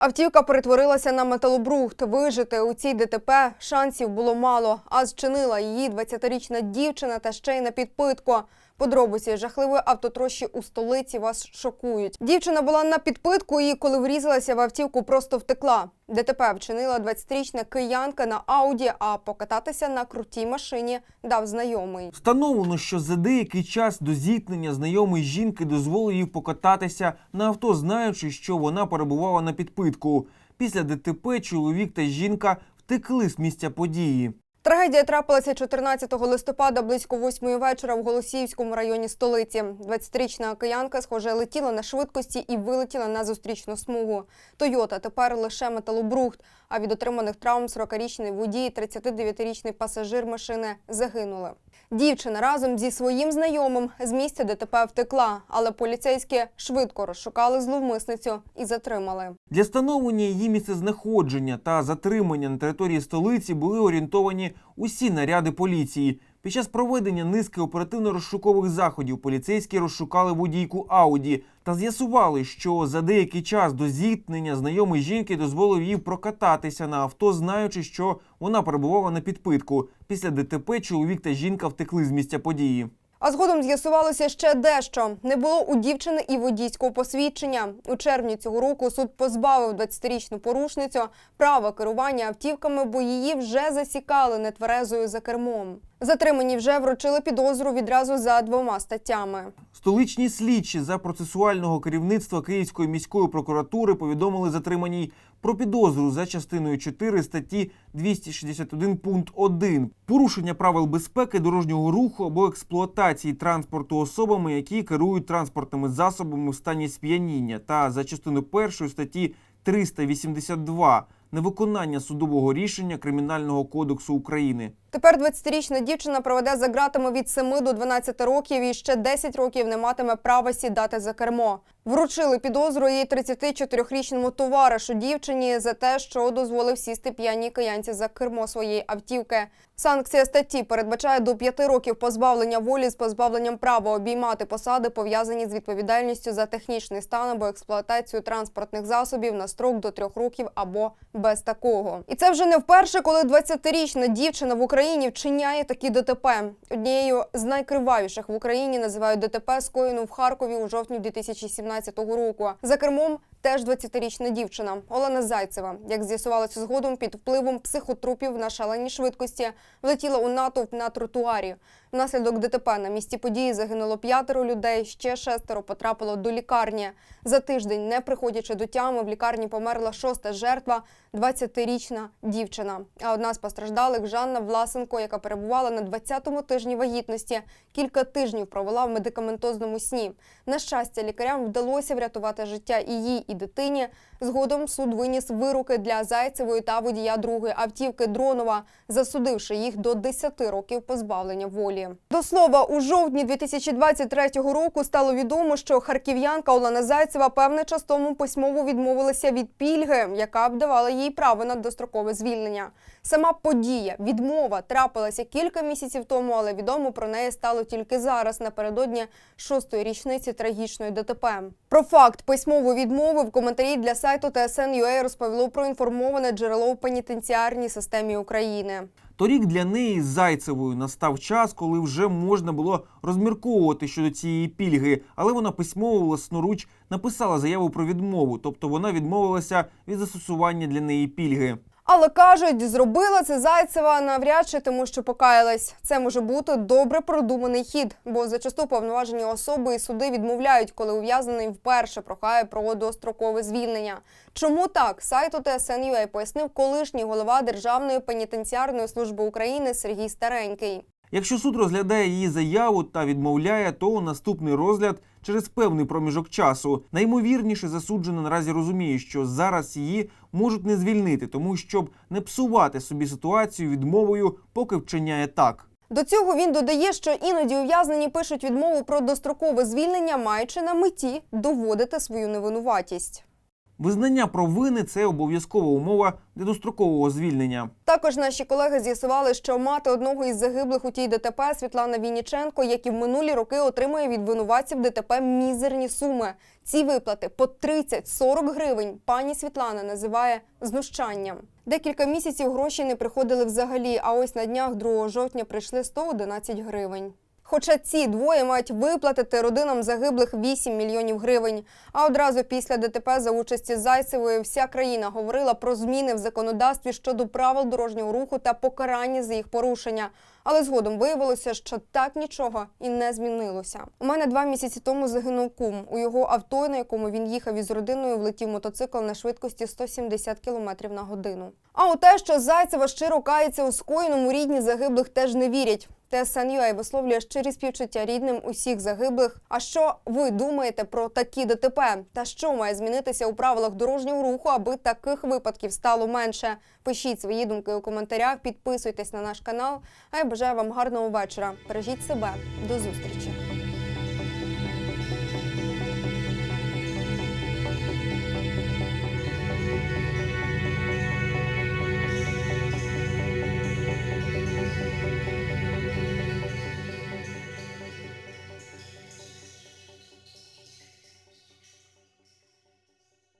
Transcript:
Автівка перетворилася на металобрухт. Вижити у цій ДТП шансів було мало, а зчинила її 20-річна дівчина та ще й на підпитку. Подробиці жахливої автотрощі у столиці вас шокують. Дівчина була на підпитку і коли врізалася в автівку, просто втекла. ДТП вчинила 20-річна киянка на Ауді, а покататися на крутій машині дав знайомий. Встановлено, що за деякий час до зіткнення знайомий жінки дозволив їй покататися на авто, знаючи, що вона перебувала на підпитку. Після ДТП чоловік та жінка втекли з місця події. Трагедія трапилася 14 листопада близько 8 вечора в Голосіївському районі столиці. 20-річна киянка, схоже, летіла на швидкості і вилетіла на зустрічну смугу. Тойота тепер лише металобрухт. А від отриманих травм 40-річний водій і 39-річний пасажир машини загинули. Дівчина разом зі своїм знайомим з місця ДТП втекла, але поліцейські швидко розшукали зловмисницю і затримали. Для встановлення її місцезнаходження та затримання на території столиці були орієнтовані усі наряди поліції. Під час проведення низки оперативно-розшукових заходів поліцейські розшукали водійку Ауді та з'ясували, що за деякий час до зіткнення знайомий жінки дозволив їй прокататися на авто, знаючи, що вона перебувала на підпитку. Після ДТП чоловік та жінка втекли з місця події. А згодом з'ясувалося ще дещо. Не було у дівчини і водійського посвідчення. У червні цього року суд позбавив 20-річну порушницю права керування автівками, бо її вже засікали нетверезою за кермом. Затримані вже вручили підозру відразу за двома статтями. Столичні слідчі за процесуального керівництва Київської міської прокуратури повідомили затриманій про підозру за частиною 4 статті 261 пункт 1 порушення правил безпеки дорожнього руху або експлуатації транспорту особами, які керують транспортними засобами в стані сп'яніння, та за частиною 1 статті 382 невиконання судового рішення Кримінального кодексу України. Тепер 20-річна дівчина проведе за ґратами від 7 до 12 років і ще 10 років не матиме права сідати за кермо. Вручили підозру її 34-річному товаришу дівчині за те, що дозволив сісти п'яній киянці за кермо своєї автівки. Санкція статті передбачає до 5 років позбавлення волі з позбавленням права обіймати посади, пов'язані з відповідальністю за технічний стан або експлуатацію транспортних засобів на строк до 3 років або без такого. І це вже не вперше, коли 20-річна дівчина в Україні вчиняє такі ДТП. Однією з найкривавіших в Україні називають ДТП, скоєну в Харкові у жовтні 2017 року. За кермом теж 20-річна дівчина Олена Зайцева, як з'ясувалося згодом, під впливом психотрупів на шаленій швидкості влетіла у натовп на тротуарі. Внаслідок ДТП на місці події загинуло п'ятеро людей, ще шестеро потрапило до лікарні. За тиждень, не приходячи до тями, в лікарні померла шоста жертва – 20-річна дівчина. А одна з постраждалих Жанна Власенко, яка перебувала на 20-му тижні вагітності, кілька тижнів провела в медикаментозному сні. На щастя, лікарям вдалося врятувати життя і їй, і дитині. Згодом суд виніс вироки для Зайцевої та водія другої автівки Дронова, засудивши їх до 10 років позбавлення волі. До слова, у жовтні 2023 року стало відомо, що харків'янка Олена Зайцева певний час тому письмово відмовилася від пільги, яка б давала їй право на дострокове звільнення. Сама подія, відмова трапилася кілька місяців тому, але відомо про неї стало тільки зараз, напередодні шостої річниці трагічної ДТП. Про факт письмової відмови в коментарі для сайту TSN.ua розповіло проінформоване джерело в пенітенціарній системі України. Торік для неї з Зайцевою настав час, коли вже можна було розмірковувати щодо цієї пільги, але вона письмово власноруч написала заяву про відмову, тобто вона відмовилася від застосування для неї пільги. Але кажуть, зробила це Зайцева навряд чи тому, що покаялась. Це може бути добре продуманий хід, бо зачасту повноважені особи і суди відмовляють, коли ув'язнений вперше прохає про дострокове звільнення. Чому так? Сайту TSN.ua пояснив колишній голова Державної пенітенціарної служби України Сергій Старенький. Якщо суд розглядає її заяву та відмовляє, то наступний розгляд через певний проміжок часу. Наймовірніше засуджена наразі розуміє, що зараз її можуть не звільнити, тому щоб не псувати собі ситуацію відмовою, поки вчиняє так. До цього він додає, що іноді ув'язнені пишуть відмову про дострокове звільнення, маючи на меті доводити свою невинуватість. Визнання провини це обов'язкова умова для дострокового звільнення. Також наші колеги з'ясували, що мати одного із загиблих у тій ДТП Світлана Вінніченко, як і в минулі роки, отримує від винуватців ДТП мізерні суми. Ці виплати по 30-40 гривень пані Світлана називає знущанням. Декілька місяців гроші не приходили взагалі. А ось на днях 2 жовтня прийшли 111 гривень. Хоча ці двоє мають виплатити родинам загиблих 8 мільйонів гривень. А одразу після ДТП за участі Зайцевої вся країна говорила про зміни в законодавстві щодо правил дорожнього руху та покарання за їх порушення. Але згодом виявилося, що так нічого і не змінилося. У мене два місяці тому загинув кум. У його авто, на якому він їхав із родиною, влетів мотоцикл на швидкості 170 км на годину. А у те, що Зайцева щиро кається у скоєному, рідні загиблих теж не вірять. ТСН.UA висловлює щирі співчуття рідним усіх загиблих. А що ви думаєте про такі ДТП? Та що має змінитися у правилах дорожнього руху, аби таких випадків стало менше? Пишіть свої думки у коментарях, підписуйтесь на наш канал. А я бажаю вам гарного вечора. Бережіть себе. До зустрічі.